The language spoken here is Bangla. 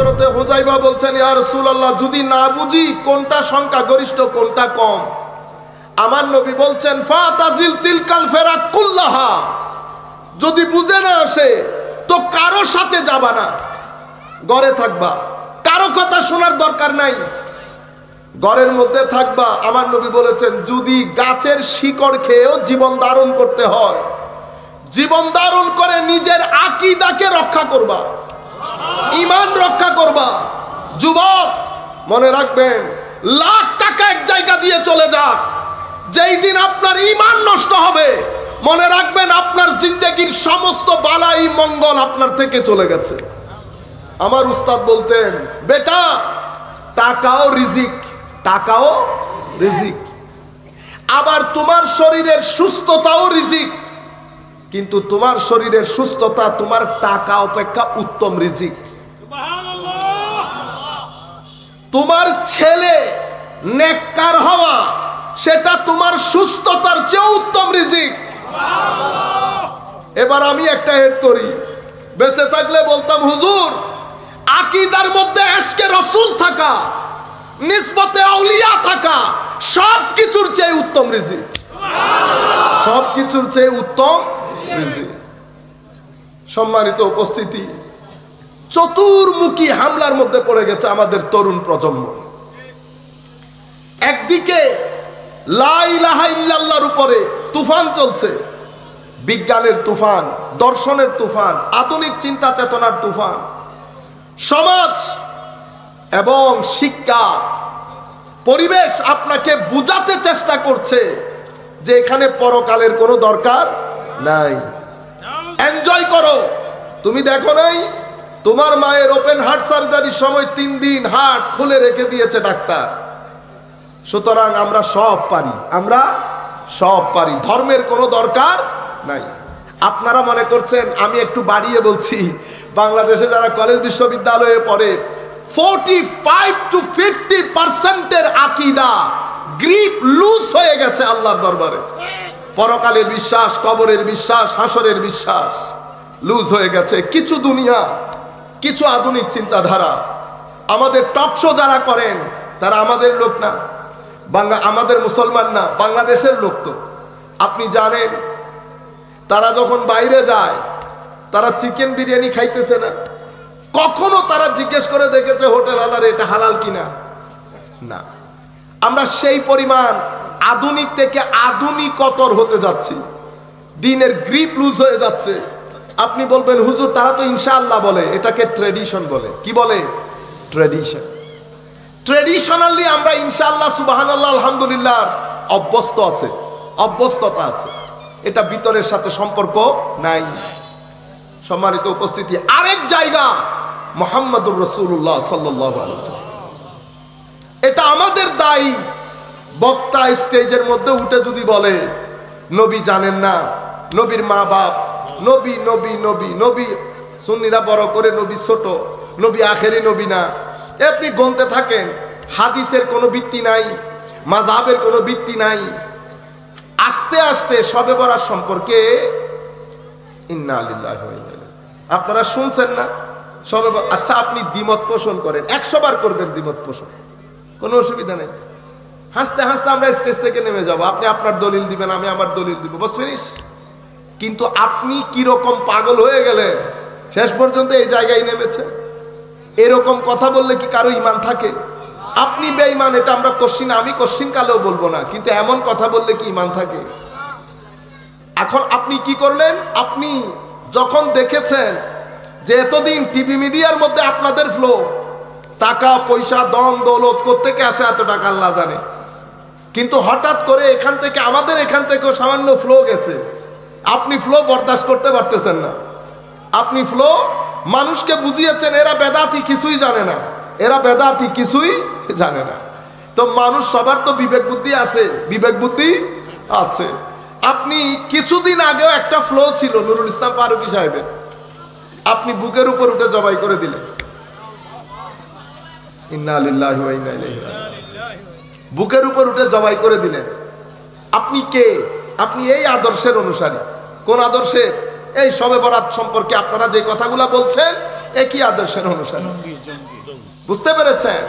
হজরতে হোজাইবা বলছেন, ইয়া রাসূলুল্লাহ, যদি না বুঝি কোনটা সংখ্যা গরিষ্ঠ, কোনটা কম? আমার নবী বলছেন, ফাতাজিল তিলকাল ফেরা কুল্লাহা। যদি বুঝে না আসে তো কারও সাথে যাবা না। ঘরে থাকবা। কারও কথা শোনার দরকার নাই। ঘরের মধ্যে থাকবা। আমার নবী বলেছেন, যদি গাছের শিকড় খেয়েও জীবন ধারণ করতে হয়, জীবন ধারণ করে নিজের আকিদাকে রক্ষা করবা। রক্ষা করবা। যুবক, মনে রাখবেন, লাখ টাকা এক জায়গা দিয়ে চলে যাক। যেই দিন আপনার ইমান নষ্ট হবে, মনে রাখবেন আপনার জিন্দগির সমস্ত বালাই মঙ্গল আপনার থেকে চলে গেছে। আমার উস্তাদ বলতেন, বেটা, টাকাও রিজিক টাকাও রিজিক। আবার তোমার শরীরের সুস্থতাও রিজিক। কিন্তু তোমার শরীরের সুস্থতা, তোমার টাকা অপেক্ষা উত্তম রিজিক। তোমার ছেলে নেককার হওয়া, সেটা তোমার সুস্থতার চেয়ে উত্তম রিজিক। এবার আমি একটা হেড করি। বেঁচে থাকলে বলতাম, হুজুর, আকিদার মধ্যে এসকে রসুল থাকা, নিসবতে আউলিয়া থাকা, সব কিছুর চেয়ে উত্তম রিজিক। সব কিছুর চেয়ে উত্তম রিজিক। সম্মানিত উপস্থিতি চতুর্মুখী হামলার মধ্যে পড়ে গেছে আমাদের তরুণ প্রজন্ম। একদিকে উপরে তুফান চলছে, বিজ্ঞানের তুফান, দর্শনের তুফান, আধুনিক চিন্তা চেতনার তুফান, সমাজ এবং শিক্ষা, পরিবেশ আপনাকে বুঝাতে চেষ্টা করছে যে এখানে পরকালের কোনো দরকার নাই। এনজয় করো। তুমি দেখো নাই তোমার মায়ের ওপেন হার্ট সার্জারির সময় তিন দিন হার্ট খুলে রেখে দিয়েছে ডাক্তার। সুতরাং আমরা সব পারি। আমরা সব পারি। ধর্মের কোনো দরকার নাই। আপনারা মনে করছেন, আমি একটু বাড়িয়ে বলছি, বাংলাদেশে যারা কলেজ বিশ্ববিদ্যালয়ে পড়ে ফোরটি ফাইভ টু ফিফটি পার্সেন্টের আকিদা গ্রিপ লুজ হয়ে গেছে আল্লাহর দরবারে। পরকালের বিশ্বাস, কবরের বিশ্বাস, হাসরের বিশ্বাস লুজ হয়ে গেছে। কিছু দুনিয়া কিছু আধুনিক চিন্তাধারা। আমাদের টকশো যারা করেন, তারা আমাদের লোক না। বাংলা, আমাদের মুসলমান না, বাংলাদেশের লোক তো। আপনি জানেন, তারা যখন বাইরে যায়, তারা চিকেন বিরিয়ানি খাইতেছে না। কখনো তারা জিজ্ঞেস করে দেখেছে, হোটেল আলার এটা হালাল কিনা? না। আমরা সেই পরিমাণ আধুনিক থেকে আধুনিকতর হতে যাচ্ছি। দিনের গ্রিপ লুজ হয়ে যাচ্ছে। আপনি বলবেন, হুজুর, তারা তো ইনশাআল্লাহ বলে। এটাকে ট্রেডিশন বলে। কি বলে? ট্রেডিশন ট্রেডিশনালি আমরা ইনশাআল্লাহ, সুবাহানাল্লাহ আলহামদুলিল্লাহ অভ্যস্ত আছে, অভ্যস্ততা আছে। এটা ভিতরের সাথে সম্পর্ক নাই। সম্মানিত উপস্থিতি, আরেক জায়গা মোহাম্মদুর রসুল্লাহ সাল্লাহ এটা আমাদের দায়ী। বক্তা স্টেজের মধ্যে উঠে যদি বলে, নবী জানেন না, নবীর মা বাপ নবী নবী নবী নবী। সুন্নিরা বড় করে নবী ছোট, নবী আখেরি নবী না। আপনি গনতে থাকেন, হাদিসের কোনো ভিত্তি নাই মাঝাবের কোনো ভিত্তি নাই। আস্তে আস্তে সবে বরার সম্পর্কে ইন্না আলিল্লাহি। আপনারা শুনছেন না? সবে আচ্ছা আপনি দ্বিমত পোষণ করেন। একশো বার করবেন দ্বিমত পোষণ। কোনো অসুবিধা নেই। হাসতে হাসতে আমরা স্টেজ থেকে নেমে যাব। আপনি আপনার দলিল দিবেন, আমি আমার দলিল দিব। বস ফিনিশ কিন্তু আপনি কীরকম পাগল হয়ে গেলেন শেষ পর্যন্ত এই জায়গায় নেমেছে? এরকম কথা বললে কি কারও ইমান থাকে? আপনি বেঈমান, এটা আমরা কোশ্চিন, আমি কোশ্চিন কালেও বলব না, কিন্তু এমন কথা বললে কি ইমান থাকে? এখন আপনি কি করলেন? আপনি যখন দেখেছেন যে এতদিন টিভি মিডিয়ার মধ্যে আপনাদের ফ্লো টাকা, পয়সা দম দৌলত, কোত্থেকে আসে এত টাকা, আল্লাহ জানে। কিন্তু হঠাৎ করে এখান থেকে, আমাদের এখান থেকেও সামান্য ফ্লো গেছে। আপনি ফ্লো বরদাস্ত করতে পারতেছেন না। আপনি ফ্লো মানুষকে বুঝিয়েছেন, এরা বেদাতি কিছুই জানে না। এরা বেদাতি কিছুই জানে না। তো মানুষ সবার তো বিবেক বুদ্ধি আছে, বিবেক বুদ্ধি আছে। আপনি কিছুদিন আগেও একটা ফ্লো ছিল নুরুল ইসলাম ফারুকি সাহেবের। আপনি বুকের উপর উঠে জবাই করে দিলেন। বুকের উপর উঠে জবাই করে দিলেন। আপনি কে? আপনি এই আদর্শের অনুসারী। কোন আদর্শের এই সবে বরাত সম্পর্কে আপনারা যে কথাগুলা বলছেন একই আদর্শের অনুসারী। বুঝতে পেরেছেন?